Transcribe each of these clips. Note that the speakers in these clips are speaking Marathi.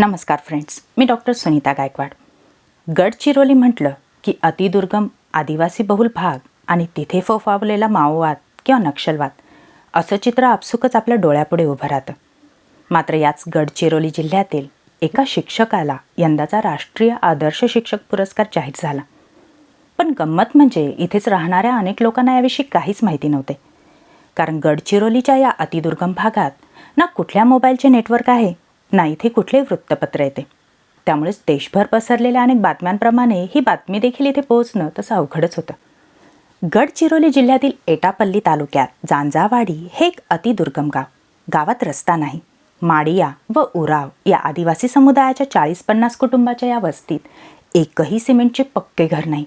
नमस्कार फ्रेंड्स मी डॉक्टर सुनीता गायकवाड. गडचिरोली म्हटलं की अतिदुर्गम आदिवासी बहुल भाग आणि तिथे फोफावलेला माओवाद किंवा नक्षलवाद असं चित्र आपसुकच आपल्या डोळ्यापुढे उभं राहतं. मात्र याच गडचिरोली जिल्ह्यातील एका शिक्षकाला यंदाचा राष्ट्रीय आदर्श शिक्षक पुरस्कार जाहीर झाला. पण गंमत म्हणजे इथेच राहणाऱ्या अनेक लोकांना याविषयी काहीच माहिती नव्हते. कारण गडचिरोलीच्या या अतिदुर्गम भागात ना कुठल्या मोबाईलचे नेटवर्क आहे ना इथे कुठले वृत्तपत्र येते त्यामुळेच देशभर पसरलेल्या अनेक बातम्यांप्रमाणे ही बातमी देखील इथे पोहोचणं तसं अवघडच होतं. गडचिरोली जिल्ह्यातील एटापल्ली तालुक्यात जांजावाडी हे एक अतिदुर्गम गाव. गावात रस्ता नाही. माडिया व उराव या आदिवासी समुदायाच्या चाळीस पन्नास कुटुंबाच्या या वस्तीत एकही सिमेंटचे पक्के घर नाही.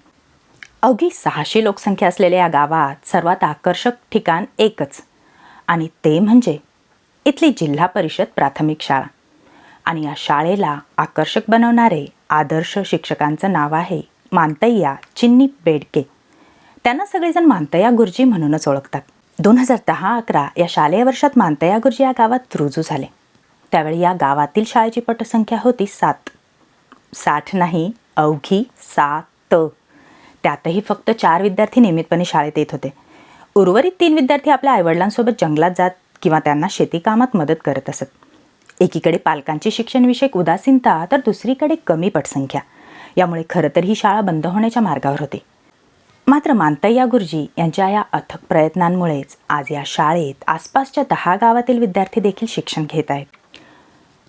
अवघी सहाशे लोकसंख्या असलेल्या या गावात सर्वात आकर्षक ठिकाण एकच. आणि ते म्हणजे इथली जिल्हा परिषद प्राथमिक शाळा. आणि या शाळेला आकर्षक बनवणारे आदर्श शिक्षकांचं नाव आहे मानतय्या चिन्नी बेडके. त्यांना सगळेजण मानतया गुरुजी म्हणूनच ओळखतात. दोन हजार दहा अकरा या शालेय वर्षात मानतया गुरुजी या गावात रुजू झाले. त्यावेळी या गावातील शाळेची पटसंख्या होती सात. साठ नाही अवघी सात. त्यातही फक्त चार विद्यार्थी नियमितपणे शाळेत येत होते. उर्वरित तीन विद्यार्थी आपल्या आईवडिलांसोबत जंगलात जात किंवा त्यांना शेतीकामात मदत करत असत. एकीकडे पालकांची शिक्षणविषयक उदासीनता तर दुसरीकडे कमी पटसंख्या. यामुळे खरं तर ही शाळा बंद होण्याच्या मार्गावर होती. मात्र मानतय्या गुरुजी यांच्या या अथक प्रयत्नांमुळेच आज या शाळेत आसपासच्या दहा गावातील विद्यार्थी देखील शिक्षण घेत आहेत.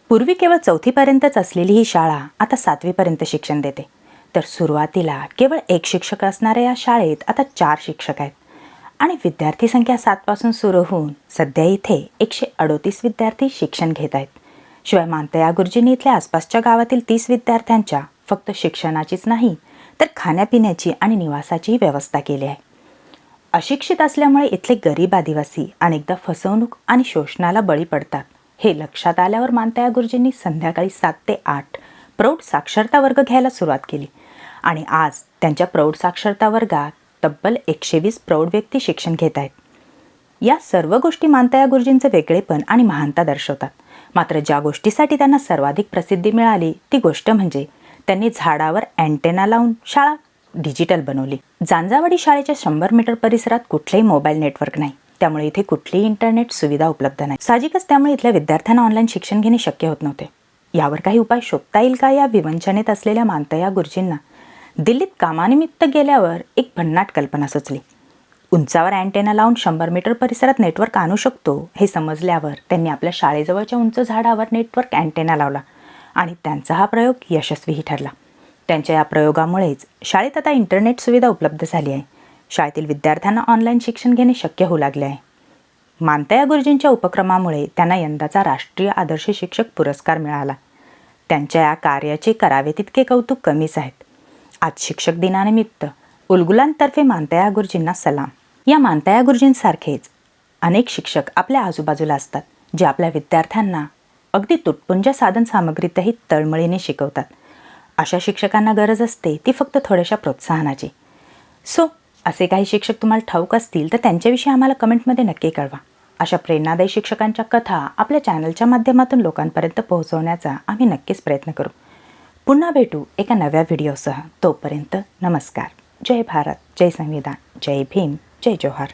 पूर्वी केवळ चौथीपर्यंतच असलेली ही शाळा आता सातवीपर्यंत शिक्षण देते. तर सुरुवातीला केवळ एक शिक्षक असणाऱ्या या शाळेत आता चार शिक्षक आहेत. आणि विद्यार्थी संख्या सातपासून सुरू होऊन सध्या इथे एकशे अडोतीस विद्यार्थी शिक्षण घेत आहेत. शिवाय मानतया गुरुजींनी इथल्या आसपासच्या गावातील तीस विद्यार्थ्यांच्या फक्त शिक्षणाचीच नाही तर खाण्यापिण्याची आणि निवासाचीही व्यवस्था केली आहे. अशिक्षित असल्यामुळे इथले गरीब आदिवासी अनेकदा फसवणूक आणि शोषणाला बळी पडतात. हे लक्षात आल्यावर मानतया गुरुजींनी संध्याकाळी सात ते आठ प्रौढ साक्षरता वर्ग घ्यायला सुरुवात केली. आणि आज त्यांच्या प्रौढ साक्षरता वर्गात तब्बल एकशे वीस प्रौढ व्यक्ती शिक्षण घेत आहेत. या सर्व गोष्टी मानता या गुरुजींचं वेगळेपण आणि महानता दर्शवतात. मात्र ज्या गोष्टीसाठी त्यांना सर्वाधिक प्रसिद्धी मिळाली ती गोष्ट म्हणजे त्यांनी झाडावर अँटेना लावून शाळा डिजिटल बनवली. जांजावाडी शाळेच्या शंभर मीटर परिसरात कुठलेही मोबाईल नेटवर्क नाही. त्यामुळे इथे कुठलीही इंटरनेट सुविधा उपलब्ध नाही. साहजिकच त्यामुळे इथल्या विद्यार्थ्यांना ऑनलाईन शिक्षण घेणे शक्य होत नव्हते. यावर काही उपाय शोधता येईल का? या विवंचनेत असलेल्या मानतया गुरुजींना दिल्लीत कामानिमित्त गेल्यावर एक भन्नाट कल्पना सुचली. उंचावर अँटेना लावून शंभर मीटर परिसरात नेटवर्क आणू शकतो हे समजल्यावर त्यांनी आपल्या शाळेजवळच्या उंच झाडावर नेटवर्क अँटेना लावला आणि त्यांचा हा प्रयोग यशस्वीही ठरला. त्यांच्या या प्रयोगामुळेच शाळेत आता इंटरनेट सुविधा उपलब्ध झाली आहे. शाळेतील विद्यार्थ्यांना ऑनलाईन शिक्षण घेणे शक्य होऊ लागले आहे. मानताया गुरुजींच्या उपक्रमामुळे त्यांना यंदाचा राष्ट्रीय आदर्श शिक्षक पुरस्कार मिळाला. त्यांच्या या कार्याचे करावे तितके कौतुक कमीच आहेत. आज शिक्षक दिनानिमित्त उलगुलांतर्फे मानतया गुरुजींना सलाम. या मानतया गुरुजींसारखेच अनेक शिक्षक आपल्या आजूबाजूला असतात जे आपल्या विद्यार्थ्यांना अगदी तुटपुंज साधन सामग्रीतही तळमळीने शिकवतात. अशा शिक्षकांना गरज असते ती फक्त थोड्याशा प्रोत्साहनाची. सो असे काही शिक्षक तुम्हाला ठाऊक असतील तर त्यांच्याविषयी आम्हाला कमेंटमध्ये नक्की कळवा. अशा प्रेरणादायी शिक्षकांच्या कथा आपल्या चॅनलच्या माध्यमातून लोकांपर्यंत पोहोचवण्याचा आम्ही नक्कीच प्रयत्न करू. पुन्हा भेटू एका नव्या व्हिडिओसह. तोपर्यंत नमस्कार. जय भारत. जय संविधान. जय भीम. जय जोहार.